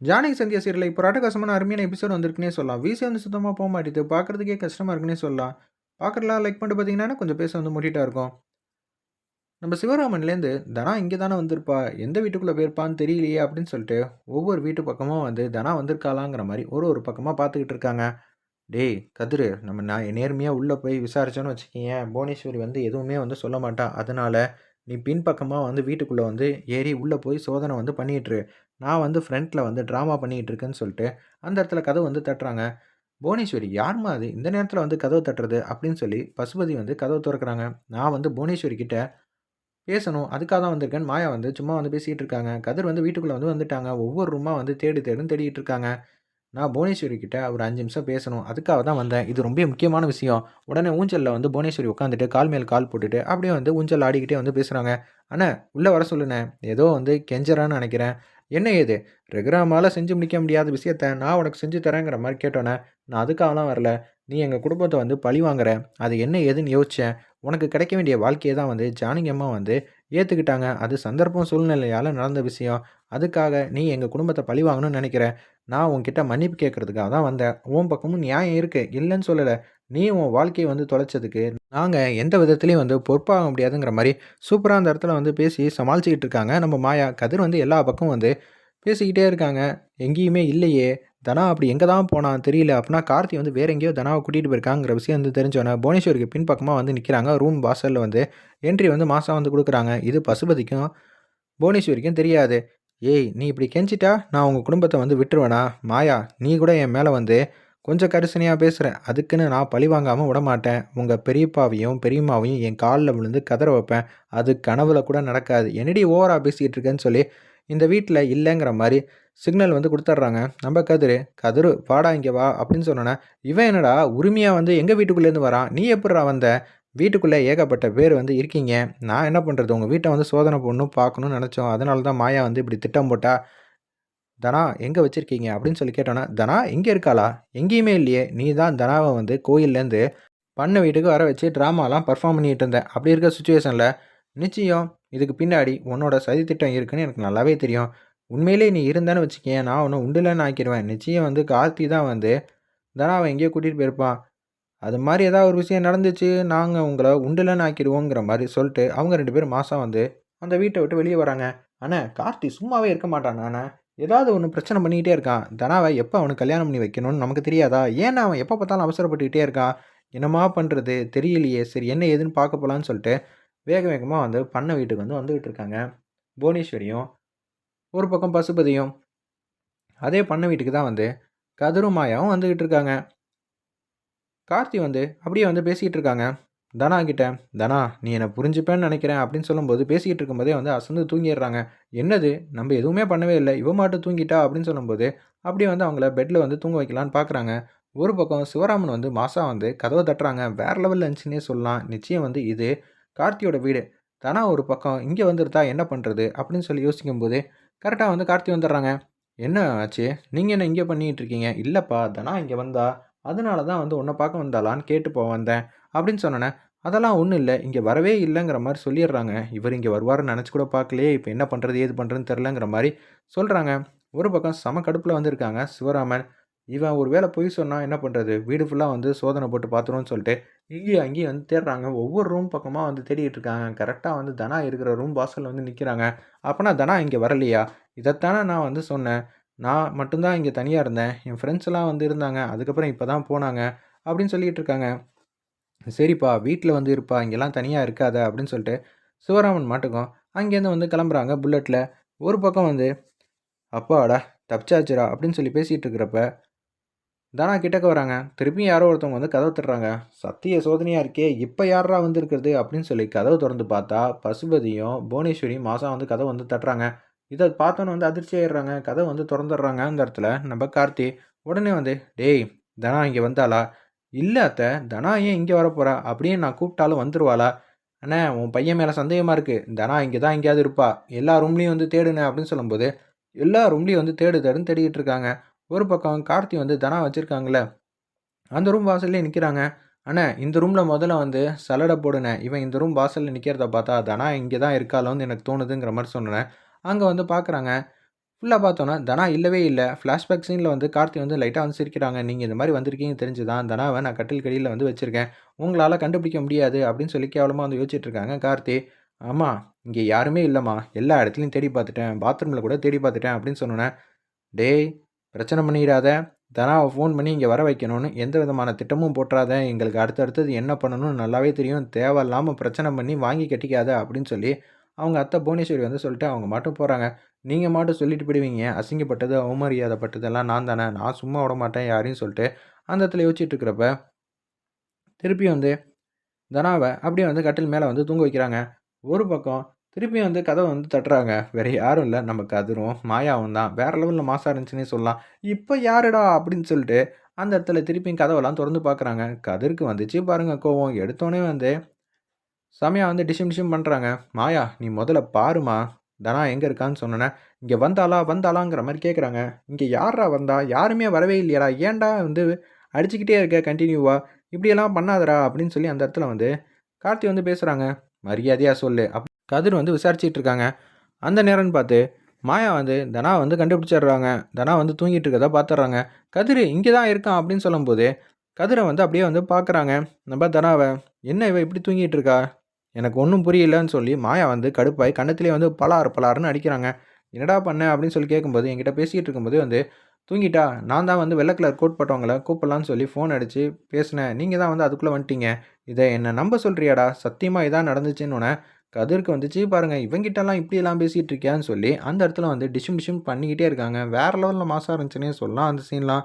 ஜானகி சந்தியா சீரியலில் இப்போ ராட்டகாசமான அருமையான எபிசோட் வந்திருக்குன்னே சொல்லலாம். வீசி வந்து சுத்தமாக போக மாட்டேது. பார்க்குறதுக்கே கஷ்டமாக இருக்குன்னே சொல்லலாம். பார்க்குறலாம் லைக் பண்ணிட்டு பார்த்தீங்கன்னா கொஞ்சம் பேச வந்து முட்டிட்டா இருக்கும். நம்ம சிவராமன்லேருந்து தனா இங்கே தானே வந்திருப்பா. எந்த வீட்டுக்குள்ளே போயிருப்பான்னு தெரியலையே அப்படின்னு சொல்லிட்டு ஒவ்வொரு வீட்டு பக்கமும் வந்து தனா வந்திருக்காளாங்கிற மாதிரி ஒரு ஒரு பக்கமாக பார்த்துக்கிட்டு இருக்காங்க. டேய் கதிரு நம்ம நான் நேர்மையாக உள்ளே போய் விசாரிச்சோன்னு வச்சுக்கிங்க புவனேஸ்வரி வந்து எதுவுமே வந்து சொல்ல மாட்டா. அதனால நீ பின்பக்கமாக வந்து வீட்டுக்குள்ளே வந்து ஏறி உள்ளே போய் சோதனை வந்து பண்ணிகிட்ரு நான் வந்து ஃப்ரண்ட்டில் வந்து ட்ராமா பண்ணிகிட்டு இருக்கேன்னு சொல்லிட்டு அந்த இடத்துல கதவு வந்து தட்டுறாங்க. புவனேஸ்வரி யாருமா அது? இந்த நேரத்தில் வந்து கதவு தட்டுறது அப்படின்னு சொல்லி பசுபதி வந்து கதவு திறக்கிறாங்க. நான் வந்து புவனேஸ்வரி கிட்ட பேசணும் அதுக்காக தான் வந்திருக்கேன் மாயா வந்து சும்மா வந்து பேசிகிட்டு இருக்காங்க. கதிர் வந்து வீட்டுக்குள்ளே வந்து வந்துட்டாங்க. ஒவ்வொரு ரூமாக வந்து தேடி தேடுன்னு தேடிட்டு இருக்காங்க. நான் புவனேஸ்வரி கிட்ட ஒரு அஞ்சு நிமிஷம் பேசணும். அதுக்காக தான் வந்தேன். இது ரொம்ப முக்கியமான விஷயம். உடனே ஊஞ்சலில் வந்து புவனேஸ்வரி உட்காந்துட்டு கால் மேல் கால் போட்டுட்டு அப்படியே வந்து ஊஞ்சல் ஆடிக்கிட்டே வந்து பேசுகிறாங்க அண்ணா உள்ளே வர சொல்லுண்ணே. ஏதோ வந்து கெஞ்சறான்னு நினைக்கிறேன். என்ன ஏது? ரெகுராமால் செஞ்சு முடிக்க முடியாத விஷயத்த நான் உனக்கு செஞ்சு தரேங்கிற மாதிரி கேட்டோன்னே நான் அதுக்காகலாம் வரல. நீ எங்கள் குடும்பத்தை வந்து பழி வாங்குற. அது என்ன ஏதுன்னு யோசித்தேன் உனக்கு கிடைக்க வேண்டிய வாழ்க்கையை தான் வந்து ஜானகி அம்மா வந்து ஏற்றுக்கிட்டாங்க அது சந்தர்ப்பம் சூழ்நிலையால் நடந்த விஷயம். அதுக்காக நீ எங்கள் குடும்பத்தை பழி வாங்கணும்னு நினைக்கிற? நான் உன்கிட்ட மன்னிப்பு கேட்கறதுக்காக தான் வந்தேன். உன் பக்கமும் நியாயம் இருக்குது இல்லைன்னு சொல்லலை. நீ உன் வாழ்க்கையை வந்து தொலைச்சதுக்கு நாங்கள் எந்த விதத்துலேயும் வந்து பொறுப்பாக முடியாதுங்கிற மாதிரி சூப்பராக அந்த இடத்துல வந்து பேசி சமாளிச்சுக்கிட்டு இருக்காங்க. நம்ம மாயா கதிர் வந்து எல்லா பக்கமும் வந்து பேசிக்கிட்டே இருக்காங்க. எங்கேயுமே இல்லையே. தனா அப்படி எங்கே தான் போனான் தெரியல அப்படின்னா கார்த்தி வந்து வேற எங்கேயோ தனாவை கூட்டிகிட்டு போயிருக்காங்கிற விஷயம் வந்து தெரிஞ்சோன்னே புவனேஸ்வருக்கு பின்பக்கமாக வந்து நிற்கிறாங்க ரூம் வாசலில் வந்து என்ட்ரி வந்து மாதம் வந்து கொடுக்குறாங்க. இது பசுபதிக்கும் புவனேஸ்வரிக்கும் தெரியாது. ஏய் நீ இப்படி கெஞ்சிட்டா நான் உங்கள் குடும்பத்தை வந்து விட்டுருவேனா? மாயா நீ கூட என் மேலே வந்து கொஞ்சம் கரிசனையாக பேசுகிறேன் அதுக்குன்னு நான் பழி வாங்காமல் விட மாட்டேன் உங்கள் பெரியப்பாவையும் பெரியம்மாவையும் என் காலில் விழுந்து கதற வைப்பேன். அது கனவுல கூட நடக்காது. என்னடி ஓவராக பேசிக்கிட்டு இருக்கேன்னு சொல்லி இந்த வீட்டில் இல்லைங்கிற மாதிரி சிக்னல் வந்து கொடுத்துட்றாங்க நம்ம கதிர் கதிர் வாடா இங்கே வா அப்படின்னு சொன்னோன்னே இவன் என்னடா உரிமையாக வந்து எங்கள் வீட்டுக்குள்ளேருந்து வரான் நீ எப்படிடா வந்த? வீட்டுக்குள்ளே ஏகப்பட்ட பேர் வந்து இருக்கீங்க. நான் என்ன பண்ணுறது உங்கள் வீட்டை வந்து சோதனை பண்ணணும் பார்க்கணும்னு நினச்சோம். அதனால தான் மாயா வந்து இப்படி திட்டம் போட்டா. தனா எங்கே வச்சுருக்கீங்க? அப்படின்னு சொல்லி கேட்டோன்னா தனா எங்கே இருக்காளா? எங்கேயுமே இல்லையே. நீ தான் தனாவை வந்து கோயில்லேருந்து பண்ண வீட்டுக்கு வர வச்சு ட்ராமாலாம் பர்ஃபார்ம் பண்ணிகிட்டு இருந்தேன் அப்படி இருக்க சுச்சுவேஷனில் நிச்சயம் இதுக்கு பின்னாடி உன்னோட சதி திட்டம் இருக்குன்னு எனக்கு நல்லாவே தெரியும். உண்மையிலே நீ இருந்தேன்னு வச்சுக்கேன் நான் ஒன்று உண்டுலன்னு ஆக்கிடுவேன் நிச்சயம் வந்து கார்த்தி தான் வந்து தனாவை எங்கேயோ கூட்டிகிட்டு போயிருப்பான். அது மாதிரி ஏதாவது ஒரு விஷயம் நடந்துச்சு நாங்கள் உங்களை உண்டுலன்னு ஆக்கிடுவோங்கிற மாதிரி சொல்லிட்டு அவங்க ரெண்டு பேரும் மாதம் வந்து அந்த வீட்டை விட்டு வெளியே வராங்க. ஆனால் கார்த்தி சும்மாவே இருக்க மாட்டான் ஆனால் ஏதாவது ஒன்று பிரச்சனை பண்ணிக்கிட்டே இருக்கான். தனாவை எப்போ அவனுக்கு கல்யாணம் பண்ணி வைக்கணும்னு நமக்கு தெரியாதா? ஏன்னா அவன் எப்போ பார்த்தாலும் அவசரப்பட்டுக்கிட்டே இருக்கான்? என்னமா பண்ணுறது தெரியலையே. சரி என்ன ஏதுன்னு பார்க்க போகலான்னு சொல்லிட்டு வேக வேகமாக வந்து பண்ணை வீட்டுக்கு வந்து வந்துக்கிட்டு இருக்காங்க. புவனேஸ்வரியும் ஒரு பக்கம் பசுபதியும் அதே பண்ணை வீட்டுக்கு தான் வந்து கதிரும் மாயாவும் வந்துக்கிட்டு இருக்காங்க. கார்த்தி வந்து அப்படியே வந்து பேசிக்கிட்டு இருக்காங்க. தனா கிட்ட தனா நீ என்னை புரிஞ்சுப்பேன்னு நினைக்கிறேன் அப்படின்னு சொல்லும்போது பேசிக்கிட்டு இருக்கும்போதே வந்து அசந்து தூங்கிடுறாங்க. என்னது? நம்ம எதுவுமே பண்ணவே இல்லை. இவ மாட்டு தூங்கிட்டா? அப்படின்னு சொல்லும்போது அப்படியே வந்து அவங்கள பெட்டில் வந்து தூங்க வைக்கலான்னு பார்க்குறாங்க ஒரு பக்கம் சிவராமன் வந்து மாசா வந்து கதவை தட்டுறாங்க. வேற லெவலில் இருந்துச்சுன்னே சொல்லலாம். நிச்சயம் வந்து இது கார்த்தியோட வீடு. தனா ஒரு பக்கம் இங்கே வந்துருந்தா என்ன பண்ணுறது அப்படின்னு சொல்லி யோசிக்கும் போது கரெக்டாக வந்து கார்த்தி வந்துடுறாங்க. என்ன ஆச்சு? நீங்கள் என்ன இங்கே பண்ணிகிட்டு இருக்கீங்க? இல்லைப்பா தனா இங்கே வந்தா அதனால தான் வந்து உன்னை பார்க்க வந்தாலான்னு கேட்டு போக வந்தேன் அப்படின்னு சொன்னேனே அதெல்லாம் ஒன்றும் இல்லை இங்கே வரவே இல்லைங்கிற மாதிரி சொல்லிடுறாங்க. இவர் இங்கே வருவார்னு நினச்சி கூட பார்க்கலையே இப்போ என்ன பண்ணுறது ஏது பண்ணுறதுன்னு தெரிலங்கிற மாதிரி சொல்கிறாங்க ஒரு பக்கம் சம கடுப்பில் வந்திருக்காங்க சிவராமன் இவன் ஒரு வேளை பொய் சொன்னால் என்ன பண்ணுறது வீடு ஃபுல்லாக வந்து சோதனை போட்டு பார்த்துருவோன்னு சொல்லிட்டு இங்கேயும் அங்கேயும் வந்து தேடுறாங்க. ஒவ்வொரு ரூம் பக்கமாக வந்து தேடிட்டு இருக்காங்க. கரெக்டாக வந்து தனா இருக்கிற ரூம் வாசலில் வந்து நிற்கிறாங்க அப்போனா தனா இங்கே வரலையா? இதைத்தானே நான் வந்து சொன்னேன். நான் மட்டும்தான் இங்கே தனியாக இருந்தேன். என் ஃப்ரெண்ட்ஸ் எல்லாம் வந்து இருந்தாங்க. அதுக்கப்புறம் இப்போ தான் போனாங்க. அப்படின்னு சொல்லிட்டு இருக்காங்க. சரிப்பா வீட்டில் வந்து இருப்பா. இங்கெல்லாம் தனியாக இருக்காத அப்படின்னு சொல்லிட்டு சிவராமன் மாட்டுக்கும் அங்கேருந்து வந்து கிளம்புறாங்க புல்லட்டில் ஒரு பக்கம் வந்து அப்பாடா தப்பிச்சாச்சுரா அப்படின்னு சொல்லி பேசிகிட்டு இருக்கிறப்ப தானா கிட்டக்க வராங்க. திருப்பியும் யாரோ ஒருத்தவங்க வந்து கதவை தட்டுறாங்க. சத்திய சோதனையாக இருக்கே இப்போ யாரா வந்திருக்கிறது அப்படின்னு சொல்லி கதவை திறந்து பார்த்தா பசுபதியும் புவனேஸ்வரியும் மாதம் வந்து கதவை வந்து தட்டுறாங்க. இதை பார்த்தோன்னு வந்து அதிர்ச்சி ஆயிடுறாங்க. கதை வந்து திறந்துடுறாங்க அந்த இடத்துல நம்ம கார்த்தி உடனே வந்து டேய் தனா இங்கே வந்தாளா? இல்லை அத்தை தனா ஏன் இங்கே வரப்போறா அப்படியே நான் கூப்பிட்டாலும் வந்துடுவாளா அண்ணே உன் பையன் மேலே சந்தேகமாக இருக்குது தனா இங்கே தான் எங்கேயாவது இருப்பா. எல்லா ரூம்லேயும் வந்து தேடுனேன் அப்படின்னு சொல்லும்போது எல்லா ரூம்லேயும் வந்து தேடு தேடுன்னு தேடிக்கிட்டு இருக்காங்க. ஒரு பக்கம் கார்த்தி வந்து தனா வச்சுருக்காங்களே அந்த ரூம் வாசல்லே நிற்கிறாங்க அண்ணே இந்த ரூமில் முதல்ல வந்து சலடை போடுனே. இவன் இந்த ரூம் வாசலில் நிற்கிறத பார்த்தா தனா இங்கே தான் இருக்காளோன்னு எனக்கு தோணுதுங்கிற மாதிரி சொன்னேன். அங்கே வந்து பார்க்குறாங்க ஃபுல்லாக பார்த்தோன்னா தனா இல்லவே இல்லை. ஃப்ளாஷ்பேக் சீனில் வந்து கார்த்தி வந்து லைட்டாக வந்து சிரிக்கிறாங்க. நீங்கள் இந்த மாதிரி வந்திருக்கீங்க தெரிஞ்சு தான் தனாவை நான் கட்டில் கடியில் வந்து வச்சுருக்கேன். உங்களால் கண்டுபிடிக்க முடியாது அப்படின்னு சொல்லி கேவலமாக வந்து யோசிச்சுட்டு இருக்காங்க கார்த்தி. ஆமாம் இங்கே யாருமே இல்லைம்மா. எல்லா இடத்துலையும் தேடி பார்த்துட்டேன். பாத்ரூமில் கூட தேடி பார்த்துட்டேன் அப்படின்னு சொன்னோன்னே டேய் பிரச்சனை பண்ணிடாத. தனாவை ஃபோன் பண்ணி இங்கே வர வைக்கணும்னு எந்த விதமான திட்டமும் போட்டுறாத எங்களுக்கு அடுத்தடுத்தது என்ன பண்ணணும்னு நல்லாவே தெரியும். தேவையில்லாமல் பிரச்சனை பண்ணி வாங்கி கட்டிக்காத அப்படின்னு சொல்லி அவங்க அத்தை புவனேஸ்வரி வந்து சொல்லிட்டு அவங்க மட்டும் போகிறாங்க நீங்கள் மட்டும் சொல்லிட்டு போயிடுவீங்க. அசிங்கப்பட்டது அவமரியாதைப்பட்டதெல்லாம் நான் தானே. நான் சும்மா விட மாட்டேன் யாரையும் சொல்லிட்டு அந்த இடத்துல யோசிச்சுட்டு இருக்கிறப்ப திருப்பி வந்து தனாவை அப்படியே வந்து கட்டில் மேலே வந்து தூங்க வைக்கிறாங்க. ஒரு பக்கம் திருப்பி வந்து கதவை வந்து தட்டுறாங்க. வேற யாரும் இல்லை. நம்ம கதிரும் மாயாவும் தான். வேற லெவலில் மாசா இருந்துச்சுன்னே சொல்லலாம். இப்போ யாருடா அப்படின்னு சொல்லிட்டு அந்த இடத்துல திருப்பியும் கதவெல்லாம் திறந்து பார்க்குறாங்க கதிருக்கு வந்துச்சு பாருங்கள் கோவம். எடுத்தோடனே வந்து செமையாக வந்து டிஷிம் டிஷிம் பண்ணுறாங்க மாயா நீ முதல்ல பாருமா. தனா எங்கே இருக்கான்னு சொன்னேன் இங்கே வந்தாளா? வந்தாளாங்கிற மாதிரி கேட்குறாங்க இங்கே யாரா வந்தா? யாருமே வரவே இல்லையாடா. ஏன்டா வந்து அடிச்சுக்கிட்டே இருக்க கண்டினியூவா இப்படியெல்லாம் பண்ணாதடா. அப்படின்னு சொல்லி அந்த இடத்துல வந்து கார்த்தி வந்து பேசுகிறாங்க மரியாதையாக சொல்லு. அப் கதிர் வந்து விசாரிச்சிட்டு இருக்காங்க அந்த நேரம்னு பார்த்து மாயா வந்து தனா வந்து கண்டுபிடிச்சிடுறாங்க. தனா வந்து தூங்கிட்டு இருக்கதா பார்த்துட்றாங்க கதிர் இங்கே தான் இருக்கான் அப்படின்னு சொல்லும்போது கதிரை வந்து அப்படியே வந்து பார்க்குறாங்க நம்ம தனாவை என்ன இவ இப்படி தூங்கிட்டு இருக்கா எனக்கு ஒன்றும் புரியலன்னு சொல்லி மாயா வந்து கடுப்பாய் கண்ணத்திலே வந்து பலார் பலாருன்னு அடிக்கிறாங்க. என்னடா பண்ண? அப்படின்னு சொல்லி கேட்கும்போது என்கிட்ட பேசிகிட்டு இருக்கும்போது வந்து தூங்கிட்டா? நான் தான் வந்து வெள்ளை கலர் கோட் போட்டவங்கள கூப்பிடலான்னு சொல்லி ஃபோன் அடித்து பேசினேன். நீங்கள் தான் வந்து அதுக்குள்ளே வந்துட்டீங்க. இதை என்னை நம்ப சொல்கிறியாடா சத்தியமாக இதான் நடந்துச்சுன்னு உடனே கதிருக்கு வந்துச்சு பாருங்கள் இவங்கிட்டலாம் இப்படியெல்லாம் பேசிகிட்டு இருக்கியான்னு சொல்லி அந்த இடத்துல வந்து டிஷும் டிஷும் பண்ணிக்கிட்டே இருக்காங்க. வேறு லெவலில் மாசாக இருந்துச்சுன்னே சொல்லலாம் அந்த சீன்லாம்.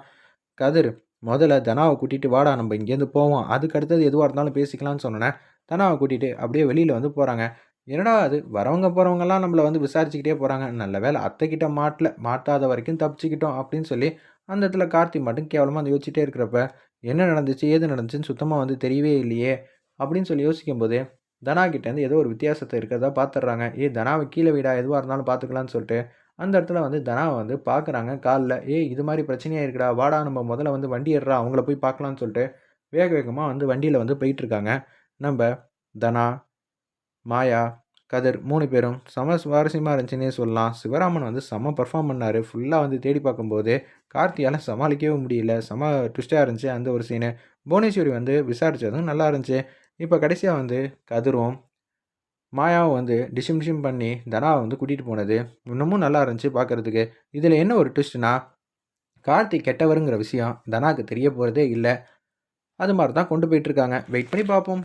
கதிர் முதல்ல தனாவை கூட்டிகிட்டு வாடா நம்ம இங்கேருந்து போவோம். அதுக்கு அடுத்தது எதுவாக இருந்தாலும் பேசிக்கலாம்னு சொன்னேன் தனாவை கூட்டிகிட்டு அப்படியே வெளியில் வந்து போகிறாங்க என்னடா அது? வரவங்க போகிறவங்கலாம் நம்மளை வந்து விசாரிச்சுக்கிட்டே போகிறாங்க நல்ல வேலை அத்தைக்கிட்ட மாட்டல மாட்டாத வரைக்கும் தப்பிச்சுக்கிட்டோம் அப்படின்னு சொல்லி அந்த இடத்துல கார்த்தி மட்டும் கேவலமாக வந்து யோசிச்சுட்டே இருக்கிறப்ப என்ன நடந்துச்சு? ஏது நடந்துச்சுன்னு சுத்தமாக வந்து தெரியவே இல்லையே அப்படின்னு சொல்லி யோசிக்கும்போது தனா கிட்டேருந்து ஏதோ ஒரு வித்தியாசத்தை இருக்கிறதா பார்த்துட்றாங்க. ஏ தனாவை கீழே வீடா எதுவாக இருந்தாலும் பார்த்துக்கலான்னு சொல்லிட்டு அந்த இடத்துல வந்து தனாவை வந்து பார்க்குறாங்க காலில். ஏய் இது மாதிரி பிரச்சனையாக இருக்குடா வாடா நம்ம முதல்ல வந்து வண்டி ஏறுறா அவங்கள போய் பார்க்கலான்னு சொல்லிட்டு வேக வேகமாக வந்து வண்டியில் வந்து போயிட்டுருக்காங்க. நம்ம தனா மாயா கதிர் மூணு பேரும் செம சுவாரஸ்யமாக இருந்துச்சுன்னே சொல்லலாம். சிவராமன் வந்து செம பர்ஃபார்ம் பண்ணார். ஃபுல்லாக வந்து தேடி பார்க்கும்போது கார்த்தியால் சமாளிக்கவே முடியல. செம ட்விஸ்ட்டாக இருந்துச்சு அந்த ஒரு சீனு புவனேஸ்வரி வந்து விசாரித்ததும் நல்லா இருந்துச்சு. இப்போ கடைசியாக வந்து கதிரும் மாயாவும் வந்து டிஷிம் டிஷிம் பண்ணி தனாவை வந்து கூட்டிகிட்டு போனது. இன்னமும் நல்லா இருந்துச்சு பார்க்குறதுக்கு இதில் என்ன ஒரு ட்விஸ்ட்னா கார்த்திக் கெட்டவருங்கிற விஷயம் தனாவுக்கு தெரிய போகிறதே இல்லை. அது மாதிரி தான் கொண்டு போயிட்டுருக்காங்க வெயிட் பண்ணி பார்ப்போம்